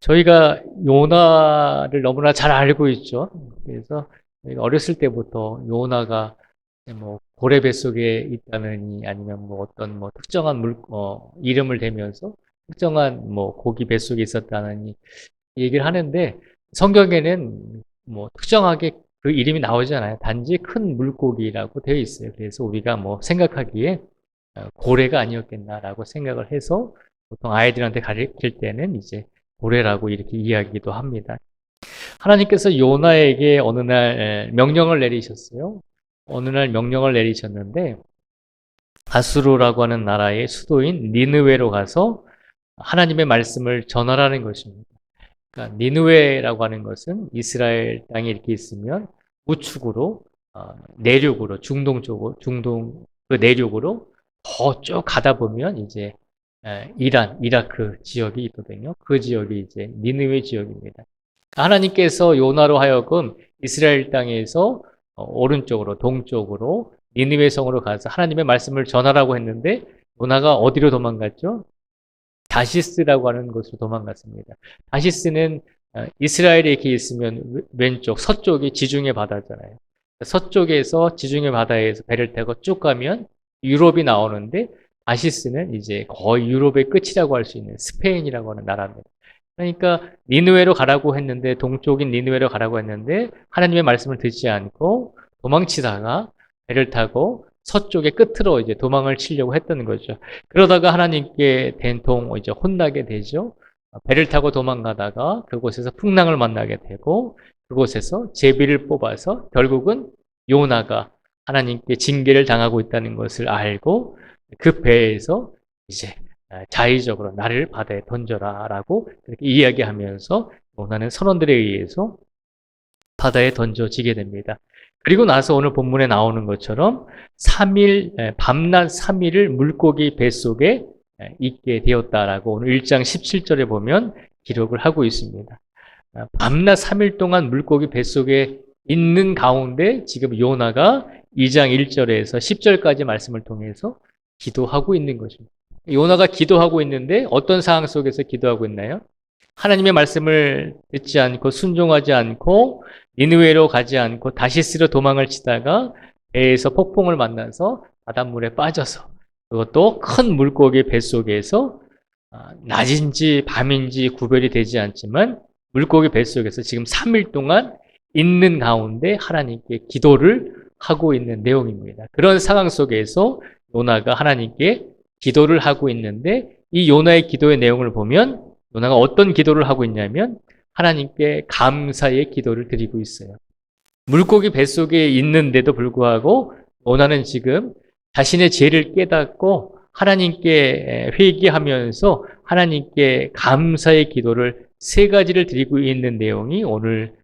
저희가 요나를 너무나 잘 알고 있죠. 그래서 어렸을 때부터 요나가 뭐 고래 뱃속에 있다느니 아니면 뭐 어떤 뭐 특정한 물, 어, 이름을 대면서 특정한 뭐 고기 뱃속에 있었다느니 얘기를 하는데 성경에는 뭐 특정하게 그 이름이 나오잖아요. 단지 큰 물고기라고 되어 있어요. 그래서 우리가 뭐 생각하기에 어, 고래가 아니었겠나라고 생각을 해서 보통 아이들한테 가르칠 때는 이제 고래라고 이렇게 이야기도 합니다. 하나님께서 요나에게 어느 날 에, 명령을 내리셨어요. 어느 날 명령을 내리셨는데 아수르라고 하는 나라의 수도인 니느웨로 가서 하나님의 말씀을 전하라는 것입니다. 그러니까 니느웨라고 하는 것은 이스라엘 땅에 이렇게 있으면 우측으로 어, 내륙으로 중동 쪽으로 중동 그 내륙으로 더 쭉 가다 보면 이제 에, 이란 이라크 지역이 있거든요. 그 지역이 이제 니느웨 지역입니다. 하나님께서 요나로 하여금 이스라엘 땅에서 어, 오른쪽으로 동쪽으로 니느웨 성으로 가서 하나님의 말씀을 전하라고 했는데 요나가 어디로 도망갔죠? 다시스라고 하는 곳으로 도망갔습니다. 다시스는 어, 이스라엘에 이렇게 있으면 왼쪽 서쪽이 지중해 바다잖아요. 서쪽에서 지중해 바다에서 배를 타고 쭉 가면 유럽이 나오는데 다시스는 이제 거의 유럽의 끝이라고 할 수 있는 스페인이라고 하는 나라입니다. 그러니까 니느웨로 가라고 했는데 동쪽인 니느웨로 가라고 했는데 하나님의 말씀을 듣지 않고 도망치다가 배를 타고 서쪽의 끝으로 이제 도망을 치려고 했던 거죠. 그러다가 하나님께 된통 이제 혼나게 되죠. 배를 타고 도망가다가 그곳에서 풍랑을 만나게 되고 그곳에서 제비를 뽑아서 결국은 요나가 하나님께 징계를 당하고 있다는 것을 알고 그 배에서 이제 자의적으로 나를 바다에 던져라라고 이야기하면서 요나는 선원들에 의해서 바다에 던져지게 됩니다. 그리고 나서 오늘 본문에 나오는 것처럼 3일, 밤낮 3일을 물고기 뱃속에 있게 되었다라고 오늘 1장 17절에 보면 기록을 하고 있습니다. 밤낮 3일 동안 물고기 뱃속에 있는 가운데 지금 요나가 2장 1절에서 10절까지 말씀을 통해서 기도하고 있는 것입니다. 요나가 기도하고 있는데 어떤 상황 속에서 기도하고 있나요? 하나님의 말씀을 듣지 않고 순종하지 않고 니느웨로 가지 않고 다시스로 도망을 치다가 배에서 폭풍을 만나서 바닷물에 빠져서 그것도 큰 물고기 뱃속에서 아, 낮인지 밤인지 구별이 되지 않지만 물고기 뱃속에서 지금 3일 동안 있는 가운데 하나님께 기도를 하고 있는 내용입니다. 그런 상황 속에서 요나가 하나님께 기도를 하고 있는데 이 요나의 기도의 내용을 보면 요나가 어떤 기도를 하고 있냐면 하나님께 감사의 기도를 드리고 있어요. 물고기 뱃속에 있는데도 불구하고 요나는 지금 자신의 죄를 깨닫고 하나님께 회개하면서 하나님께 감사의 기도를 세 가지를 드리고 있는 내용이 오늘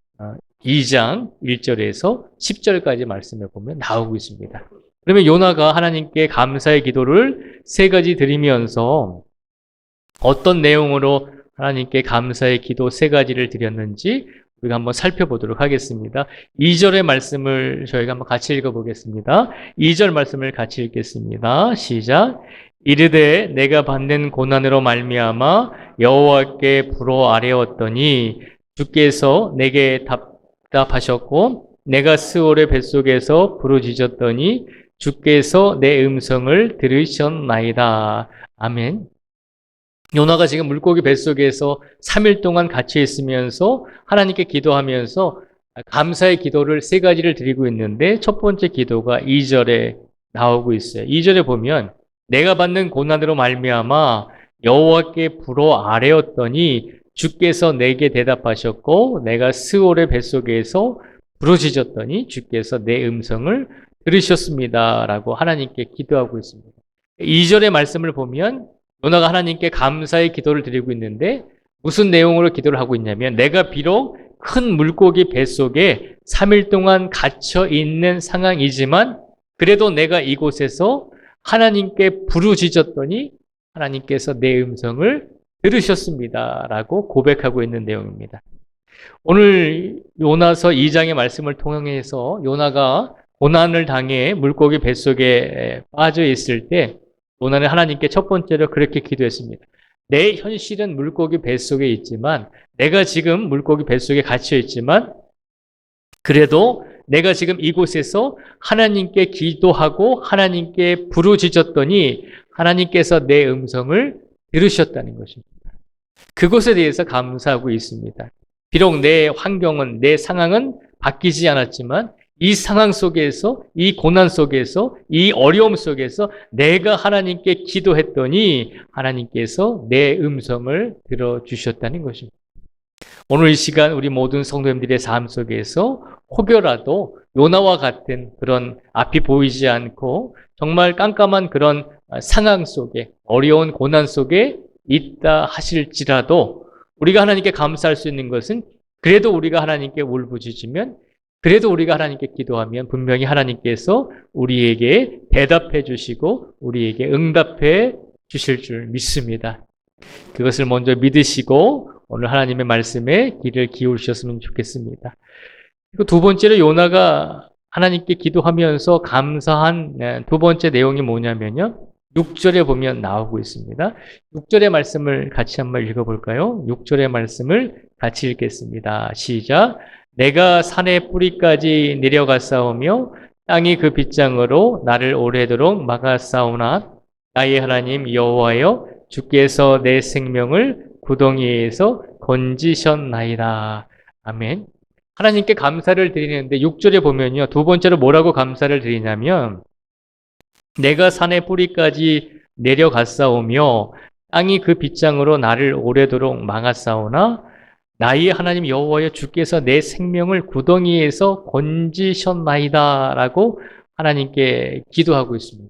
2장 1절에서 10절까지 말씀을 보면 나오고 있습니다. 그러면 요나가 하나님께 감사의 기도를 세 가지 드리면서 어떤 내용으로 하나님께 감사의 기도 세 가지를 드렸는지 우리가 한번 살펴보도록 하겠습니다. 2절의 말씀을 저희가 한번 같이 읽어보겠습니다. 2절 말씀을 같이 읽겠습니다. 시작. 이르되 내가 받는 고난으로 말미암아 여호와께 불어 아뢰었더니 주께서 내게 답답하셨고 내가 스올의 뱃속에서 부르짖었더니 주께서 내 음성을 들으셨나이다. 아멘. 요나가 지금 물고기 뱃속에서 3일 동안 갇혀 있으면서 하나님께 기도하면서 감사의 기도를 세 가지를 드리고 있는데 첫 번째 기도가 2절에 나오고 있어요. 2절에 보면 내가 받는 고난으로 말미암아 여호와께 불어 아뢰었더니 주께서 내게 대답하셨고 내가 스올의 뱃속에서 부르짖었더니 주께서 내 음성을 들으셨습니다라고 하나님께 기도하고 있습니다. 2절의 말씀을 보면 요나가 하나님께 감사의 기도를 드리고 있는데 무슨 내용으로 기도를 하고 있냐면 내가 비록 큰 물고기 뱃속에 3일 동안 갇혀 있는 상황이지만 그래도 내가 이곳에서 하나님께 부르짖었더니 하나님께서 내 음성을 들으셨습니다 라고 고백하고 있는 내용입니다. 오늘 요나서 2장의 말씀을 통해서 요나가 고난을 당해 물고기 뱃속에 빠져 있을 때 요나는 하나님께 첫 번째로 그렇게 기도했습니다. 내 현실은 물고기 뱃속에 있지만 내가 지금 물고기 뱃속에 갇혀 있지만 그래도 내가 지금 이곳에서 하나님께 기도하고 하나님께 부르짖었더니 하나님께서 내 음성을 들으셨다는 것입니다. 그것에 대해서 감사하고 있습니다. 비록 내 환경은, 내 상황은 바뀌지 않았지만 이 상황 속에서, 이 고난 속에서, 이 어려움 속에서 내가 하나님께 기도했더니 하나님께서 내 음성을 들어주셨다는 것입니다. 오늘 이 시간 우리 모든 성도님들의 삶 속에서 혹여라도 요나와 같은 그런 앞이 보이지 않고 정말 깜깜한 그런 상황 속에 어려운 고난 속에 있다 하실지라도 우리가 하나님께 감사할 수 있는 것은 그래도 우리가 하나님께 울부짖으면 그래도 우리가 하나님께 기도하면 분명히 하나님께서 우리에게 대답해 주시고 우리에게 응답해 주실 줄 믿습니다. 그것을 먼저 믿으시고 오늘 하나님의 말씀에 귀를 기울이셨으면 좋겠습니다. 그리고 두 번째로 요나가 하나님께 기도하면서 감사한 네, 두 번째 내용이 뭐냐면요. 6절에 보면 나오고 있습니다. 6절의 말씀을 같이 한번 읽어볼까요? 6절의 말씀을 같이 읽겠습니다. 시작. 내가 산의 뿌리까지 내려갔사오며 땅이 그 빗장으로 나를 오래도록 막았사오나 나의 하나님 여호와여 주께서 내 생명을 구덩이에서 건지셨나이다. 아멘. 하나님께 감사를 드리는데 6절에 보면요. 두 번째로 뭐라고 감사를 드리냐면 내가 산의 뿌리까지 내려갔사오며 땅이 그 빗장으로 나를 오래도록 막았사오나 나의 하나님 여호와여 주께서 내 생명을 구덩이에서 건지셨나이다라고 하나님께 기도하고 있습니다.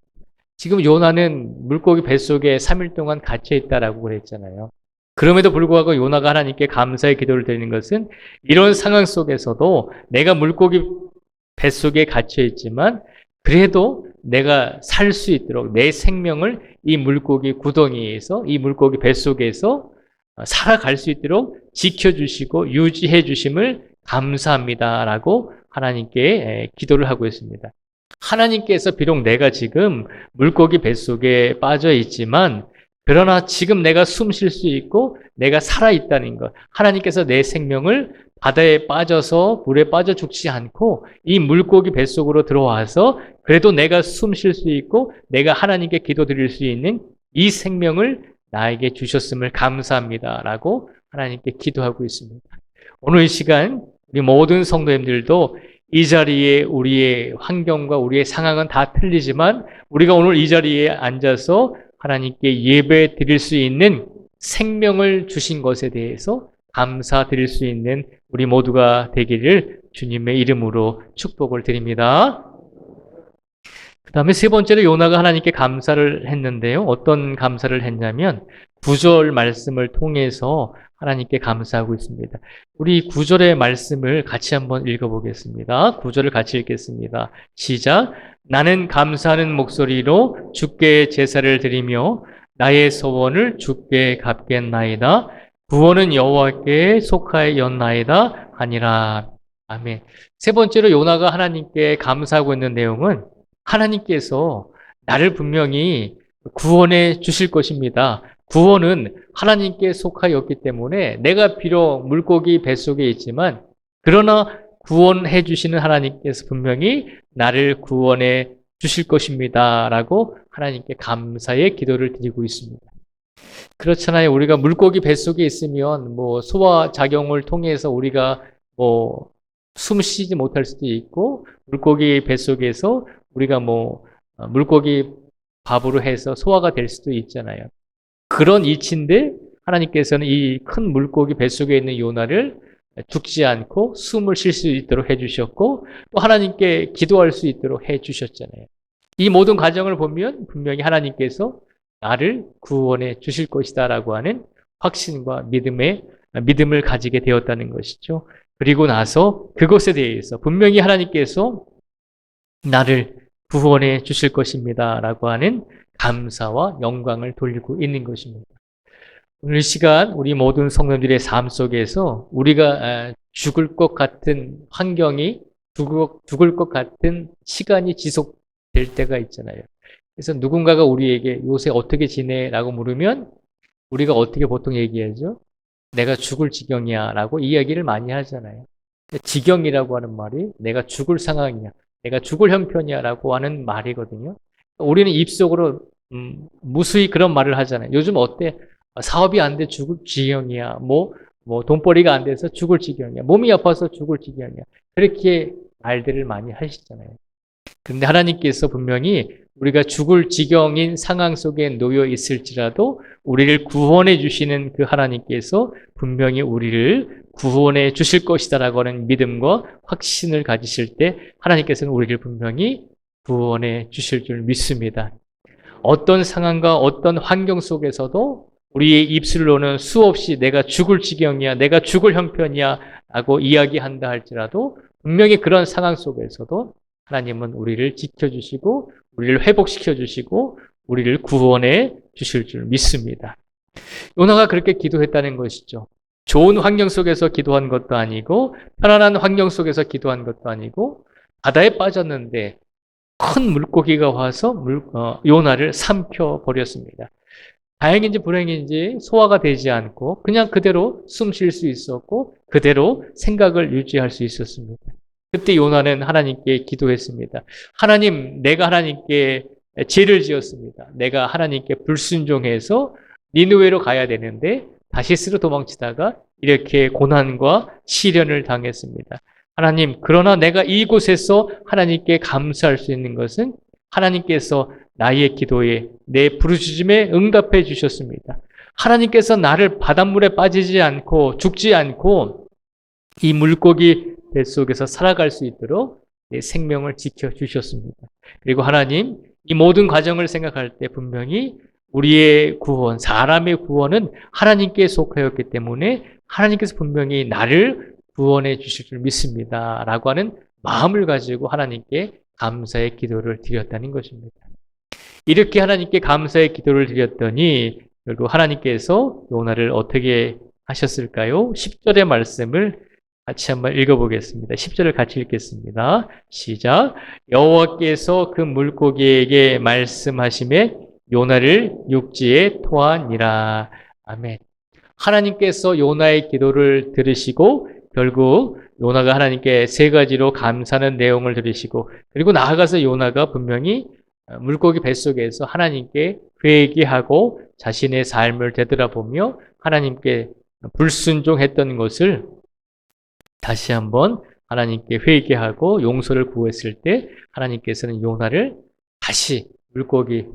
지금 요나는 물고기 뱃속에 3일 동안 갇혀 있다라고 그랬잖아요. 그럼에도 불구하고 요나가 하나님께 감사의 기도를 드리는 것은 이런 상황 속에서도 내가 물고기 뱃속에 갇혀 있지만 그래도 내가 살 수 있도록 내 생명을 이 물고기 구덩이에서 이 물고기 뱃속에서 살아갈 수 있도록 지켜주시고 유지해 주심을 감사합니다라고 하나님께 기도를 하고 있습니다. 하나님께서 비록 내가 지금 물고기 뱃속에 빠져 있지만 그러나 지금 내가 숨 쉴 수 있고 내가 살아 있다는 것. 하나님께서 내 생명을 바다에 빠져서 물에 빠져 죽지 않고 이 물고기 뱃속으로 들어와서 그래도 내가 숨 쉴 수 있고 내가 하나님께 기도드릴 수 있는 이 생명을 나에게 주셨음을 감사합니다 라고 하나님께 기도하고 있습니다. 오늘 이 시간 우리 모든 성도님들도 이 자리에 우리의 환경과 우리의 상황은 다 틀리지만 우리가 오늘 이 자리에 앉아서 하나님께 예배 드릴 수 있는 생명을 주신 것에 대해서 감사드릴 수 있는 우리 모두가 되기를 주님의 이름으로 축복을 드립니다. 그 다음에 세 번째로 요나가 하나님께 감사를 했는데요. 어떤 감사를 했냐면 구절 말씀을 통해서 하나님께 감사하고 있습니다. 우리 구절의 말씀을 같이 한번 읽어보겠습니다. 구절을 같이 읽겠습니다. 시작. 나는 감사하는 목소리로 주께 제사를 드리며 나의 소원을 주께 갚겠나이다. 구원은 여호와께 속하였나이다 아니라 아멘. 세 번째로 요나가 하나님께 감사하고 있는 내용은 하나님께서 나를 분명히 구원해 주실 것입니다. 구원은 하나님께 속하였기 때문에 내가 비록 물고기 뱃속에 있지만 그러나 구원해 주시는 하나님께서 분명히 나를 구원해 주실 것입니다. 라고 하나님께 감사의 기도를 드리고 있습니다. 그렇잖아요. 우리가 물고기 뱃속에 있으면 뭐 소화 작용을 통해서 우리가 뭐 숨 쉬지 못할 수도 있고 물고기 뱃속에서 우리가 뭐 어, 물고기 밥으로 해서 소화가 될 수도 있잖아요. 그런 이치인데 하나님께서는 이 큰 물고기 뱃속에 있는 요나를 죽지 않고 숨을 쉴 수 있도록 해주셨고 또 하나님께 기도할 수 있도록 해주셨잖아요. 이 모든 과정을 보면 분명히 하나님께서 나를 구원해 주실 것이다 라고 하는 확신과 믿음의 믿음을 가지게 되었다는 것이죠. 그리고 나서 그것에 대해서 분명히 하나님께서 나를 구원해 주실 것입니다 라고 하는 감사와 영광을 돌리고 있는 것입니다. 오늘 시간 우리 모든 성도들의 삶 속에서 우리가 죽을 것 같은 환경이 죽을 것 같은 시간이 지속될 때가 있잖아요. 그래서 누군가가 우리에게 요새 어떻게 지내? 라고 물으면 우리가 어떻게 보통 얘기하죠? 내가 죽을 지경이야 라고 이야기를 많이 하잖아요. 지경이라고 하는 말이 내가 죽을 상황이야, 내가 죽을 형편이야 라고 하는 말이거든요. 우리는 입속으로 음, 무수히 그런 말을 하잖아요. 요즘 어때? 사업이 안 돼 죽을 지경이야. 뭐, 뭐 돈벌이가 안 돼서 죽을 지경이야. 몸이 아파서 죽을 지경이야. 그렇게 말들을 많이 하시잖아요. 근데 하나님께서 분명히 우리가 죽을 지경인 상황 속에 놓여 있을지라도 우리를 구원해 주시는 그 하나님께서 분명히 우리를 구원해 주실 것이다라고 하는 믿음과 확신을 가지실 때 하나님께서는 우리를 분명히 구원해 주실 줄 믿습니다. 어떤 상황과 어떤 환경 속에서도 우리의 입술로는 수없이 내가 죽을 지경이야, 내가 죽을 형편이야 라고 이야기한다 할지라도 분명히 그런 상황 속에서도 하나님은 우리를 지켜주시고 우리를 회복시켜 주시고 우리를 구원해 주실 줄 믿습니다. 요나가 그렇게 기도했다는 것이죠. 좋은 환경 속에서 기도한 것도 아니고 편안한 환경 속에서 기도한 것도 아니고 바다에 빠졌는데 큰 물고기가 와서 물, 어, 요나를 삼켜 버렸습니다. 다행인지 불행인지 소화가 되지 않고 그냥 그대로 숨 쉴 수 있었고 그대로 생각을 유지할 수 있었습니다. 그때 요나는 하나님께 기도했습니다. 하나님, 내가 하나님께 죄를 지었습니다. 내가 하나님께 불순종해서 니누웨로 가야 되는데 다시스로 도망치다가 이렇게 고난과 시련을 당했습니다. 하나님, 그러나 내가 이곳에서 하나님께 감사할 수 있는 것은 하나님께서 나의 기도에 내 부르짖음에 응답해 주셨습니다. 하나님께서 나를 바닷물에 빠지지 않고 죽지 않고 이 물고기 뱃속에서 살아갈 수 있도록 내 생명을 지켜 주셨습니다. 그리고 하나님 이 모든 과정을 생각할 때 분명히 우리의 구원, 사람의 구원은 하나님께 속하였기 때문에 하나님께서 분명히 나를 구원해 주실 줄 믿습니다. 라고 하는 마음을 가지고 하나님께 감사의 기도를 드렸다는 것입니다. 이렇게 하나님께 감사의 기도를 드렸더니 결국 하나님께서 요나를 어떻게 하셨을까요? 10절의 말씀을 같이 한번 읽어보겠습니다. 10절을 같이 읽겠습니다. 시작. 여호와께서 그 물고기에게 말씀하심에 요나를 육지에 토하니라. 아멘. 하나님께서 요나의 기도를 들으시고 결국 요나가 하나님께 세 가지로 감사하는 내용을 들으시고 그리고 나아가서 요나가 분명히 물고기 뱃속에서 하나님께 회개하고 자신의 삶을 되돌아보며 하나님께 불순종했던 것을 다시 한번 하나님께 회개하고 용서를 구했을 때 하나님께서는 요나를 다시 물고기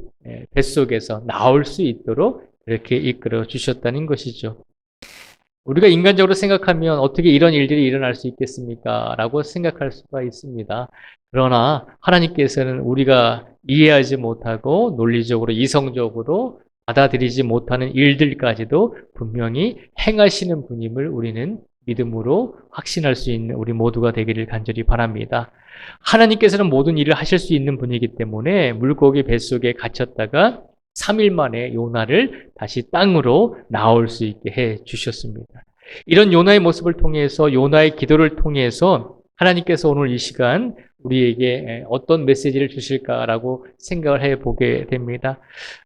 뱃속에서 나올 수 있도록 이렇게 이끌어 주셨다는 것이죠. 우리가 인간적으로 생각하면 어떻게 이런 일들이 일어날 수 있겠습니까? 라고 생각할 수가 있습니다. 그러나 하나님께서는 우리가 이해하지 못하고 논리적으로 이성적으로 받아들이지 못하는 일들까지도 분명히 행하시는 분임을 우리는 믿음으로 확신할 수 있는 우리 모두가 되기를 간절히 바랍니다. 하나님께서는 모든 일을 하실 수 있는 분이기 때문에 물고기 뱃속에 갇혔다가 3일 만에 요나를 다시 땅으로 나올 수 있게 해 주셨습니다. 이런 요나의 모습을 통해서 요나의 기도를 통해서 하나님께서 오늘 이 시간 우리에게 어떤 메시지를 주실까라고 생각을 해 보게 됩니다.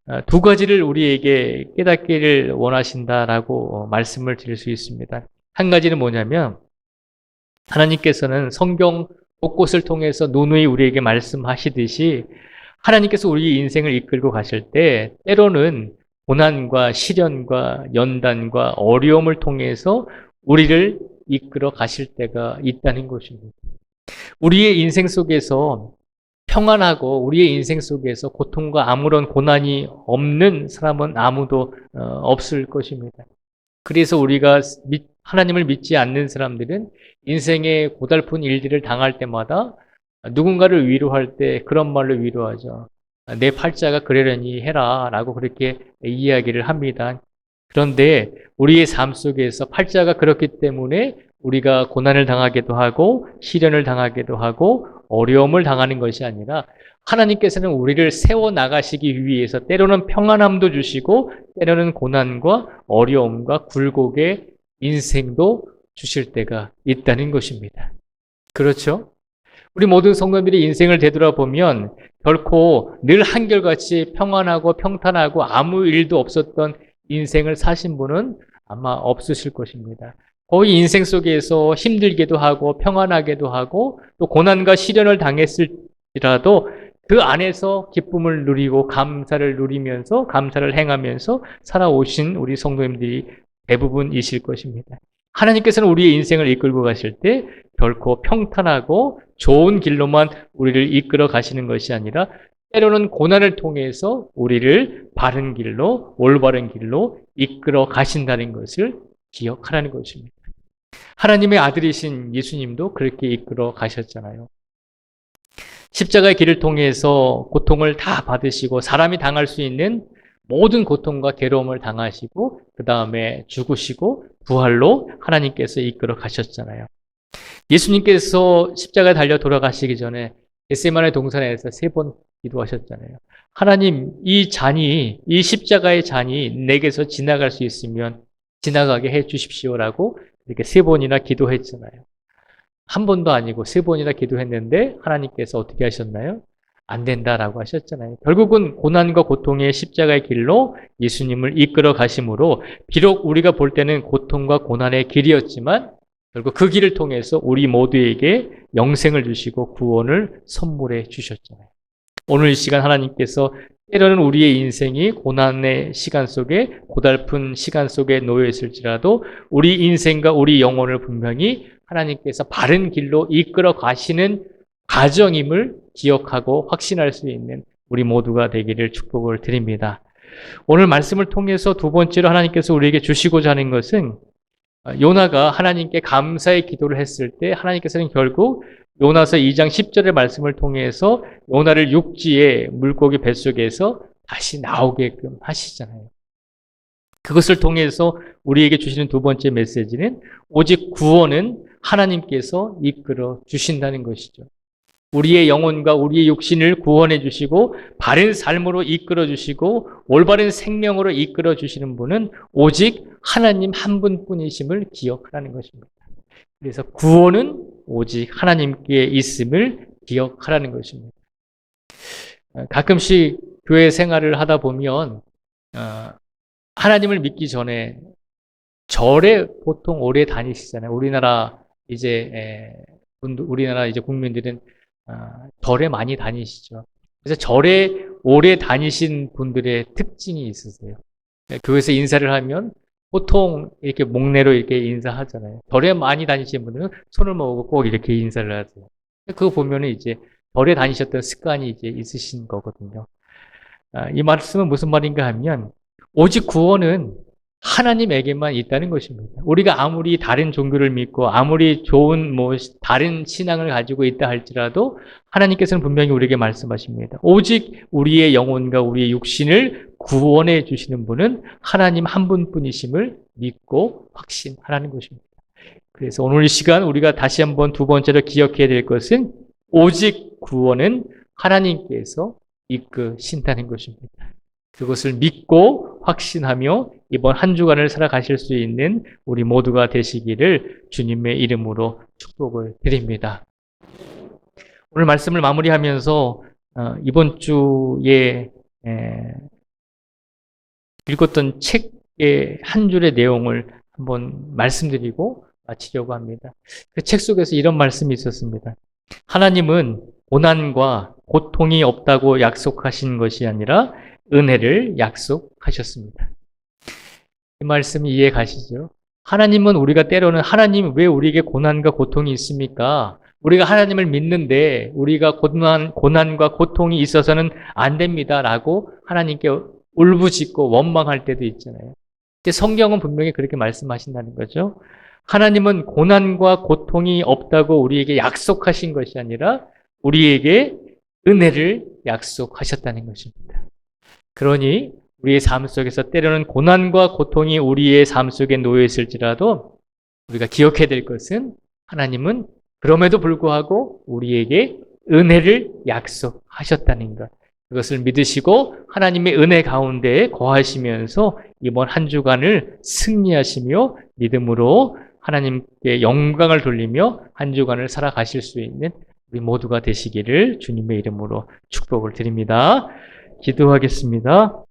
어, 두 가지를 우리에게 깨닫기를 원하신다라고 말씀을 드릴 수 있습니다. 한 가지는 뭐냐면 하나님께서는 성경 곳곳을 통해서 누누이 우리에게 말씀하시듯이 하나님께서 우리 인생을 이끌고 가실 때 때로는 고난과 시련과 연단과 어려움을 통해서 우리를 이끌어 가실 때가 있다는 것입니다. 우리의 인생 속에서 평안하고 우리의 인생 속에서 고통과 아무런 고난이 없는 사람은 아무도 어, 없을 것입니다. 그래서 우리가 하나님을 믿지 않는 사람들은 인생의 고달픈 일들을 당할 때마다 누군가를 위로할 때 그런 말로 위로하죠. 내 팔자가 그러려니 해라 라고 그렇게 이야기를 합니다. 그런데 우리의 삶 속에서 팔자가 그렇기 때문에 우리가 고난을 당하기도 하고 시련을 당하기도 하고 어려움을 당하는 것이 아니라 하나님께서는 우리를 세워 나가시기 위해서 때로는 평안함도 주시고 때로는 고난과 어려움과 굴곡의 인생도 주실 때가 있다는 것입니다. 그렇죠? 우리 모든 성도들이 인생을 되돌아보면 결코 늘 한결같이 평안하고 평탄하고 아무 일도 없었던 인생을 사신 분은 아마 없으실 것입니다. 거의 인생 속에서 힘들게도 하고 평안하게도 하고 또 고난과 시련을 당했을지라도 그 안에서 기쁨을 누리고 감사를 누리면서 감사를 행하면서 살아오신 우리 성도님들이 대부분이실 것입니다. 하나님께서는 우리의 인생을 이끌고 가실 때 결코 평탄하고 좋은 길로만 우리를 이끌어 가시는 것이 아니라 때로는 고난을 통해서 우리를 바른 길로, 올바른 길로 이끌어 가신다는 것을 기억하라는 것입니다. 하나님의 아들이신 예수님도 그렇게 이끌어 가셨잖아요. 십자가의 길을 통해서 고통을 다 받으시고 사람이 당할 수 있는 모든 고통과 괴로움을 당하시고 그 다음에 죽으시고 부활로 하나님께서 이끌어 가셨잖아요. 예수님께서 십자가에 달려 돌아가시기 전에 겟세마네 동산에서 세 번 기도하셨잖아요. 하나님, 이 잔이 이 십자가의 잔이 내게서 지나갈 수 있으면 지나가게 해 주십시오라고 이렇게 세 번이나 기도했잖아요. 한 번도 아니고 세 번이나 기도했는데 하나님께서 어떻게 하셨나요? 안 된다라고 하셨잖아요. 결국은 고난과 고통의 십자가의 길로 예수님을 이끌어 가심으로 비록 우리가 볼 때는 고통과 고난의 길이었지만 결국 그 길을 통해서 우리 모두에게 영생을 주시고 구원을 선물해 주셨잖아요. 오늘 이 시간 하나님께서 때로는 우리의 인생이 고난의 시간 속에 고달픈 시간 속에 놓여 있을지라도 우리 인생과 우리 영혼을 분명히 하나님께서 바른 길로 이끌어 가시는 가정임을 기억하고 확신할 수 있는 우리 모두가 되기를 축복을 드립니다. 오늘 말씀을 통해서 두 번째로 하나님께서 우리에게 주시고자 하는 것은 요나가 하나님께 감사의 기도를 했을 때 하나님께서는 결국 요나서 2장 10절의 말씀을 통해서 요나를 육지의 물고기 뱃속에서 다시 나오게끔 하시잖아요. 그것을 통해서 우리에게 주시는 두 번째 메시지는 오직 구원은 하나님께서 이끌어 주신다는 것이죠. 우리의 영혼과 우리의 육신을 구원해 주시고 바른 삶으로 이끌어 주시고 올바른 생명으로 이끌어 주시는 분은 오직 하나님 한 분뿐이심을 기억하라는 것입니다. 그래서 구원은 오직 하나님께 있음을 기억하라는 것입니다. 가끔씩 교회 생활을 하다 보면 어, 하나님을 믿기 전에 절에 보통 오래 다니시잖아요. 우리나라 이제 우리나라 이제 국민들은 아, 절에 많이 다니시죠. 그래서 절에 오래 다니신 분들의 특징이 있으세요. 교회에서 인사를 하면 보통 이렇게 목례로 이렇게 인사하잖아요. 절에 많이 다니신 분들은 손을 모으고 꼭 이렇게 인사를 하세요. 그거 보면은 이제 절에 다니셨던 습관이 이제 있으신 거거든요. 아, 이 말씀은 무슨 말인가 하면 오직 구원은 하나님에게만 있다는 것입니다. 우리가 아무리 다른 종교를 믿고 아무리 좋은 뭐 다른 신앙을 가지고 있다 할지라도 하나님께서는 분명히 우리에게 말씀하십니다. 오직 우리의 영혼과 우리의 육신을 구원해 주시는 분은 하나님 한 분뿐이심을 믿고 확신하라는 것입니다. 그래서 오늘 이 시간 우리가 다시 한번 두 번째로 기억해야 될 것은 오직 구원은 하나님께서 이끄신다는 것입니다. 그것을 믿고 확신하며 이번 한 주간을 살아가실 수 있는 우리 모두가 되시기를 주님의 이름으로 축복을 드립니다. 오늘 말씀을 마무리하면서 어, 이번 주에 읽었던 책의 한 줄의 내용을 한번 말씀드리고 마치려고 합니다. 그 책 속에서 이런 말씀이 있었습니다. 하나님은 고난과 고통이 없다고 약속하신 것이 아니라 은혜를 약속하셨습니다. 이 말씀이 이해 가시죠? 하나님은 우리가 때로는 하나님 왜 우리에게 고난과 고통이 있습니까? 우리가 하나님을 믿는데 우리가 고난, 고난과 고통이 있어서는 안 됩니다. 라고 하나님께 울부짖고 원망할 때도 있잖아요. 근데 성경은 분명히 그렇게 말씀하신다는 거죠. 하나님은 고난과 고통이 없다고 우리에게 약속하신 것이 아니라 우리에게 은혜를 약속하셨다는 것입니다. 그러니 우리의 삶 속에서 때로는 고난과 고통이 우리의 삶 속에 놓여 있을지라도 우리가 기억해야 될 것은 하나님은 그럼에도 불구하고 우리에게 은혜를 약속하셨다는 것. 그것을 믿으시고 하나님의 은혜 가운데 거하시면서 이번 한 주간을 승리하시며 믿음으로 하나님께 영광을 돌리며 한 주간을 살아가실 수 있는 우리 모두가 되시기를 주님의 이름으로 축복을 드립니다. 기도하겠습니다.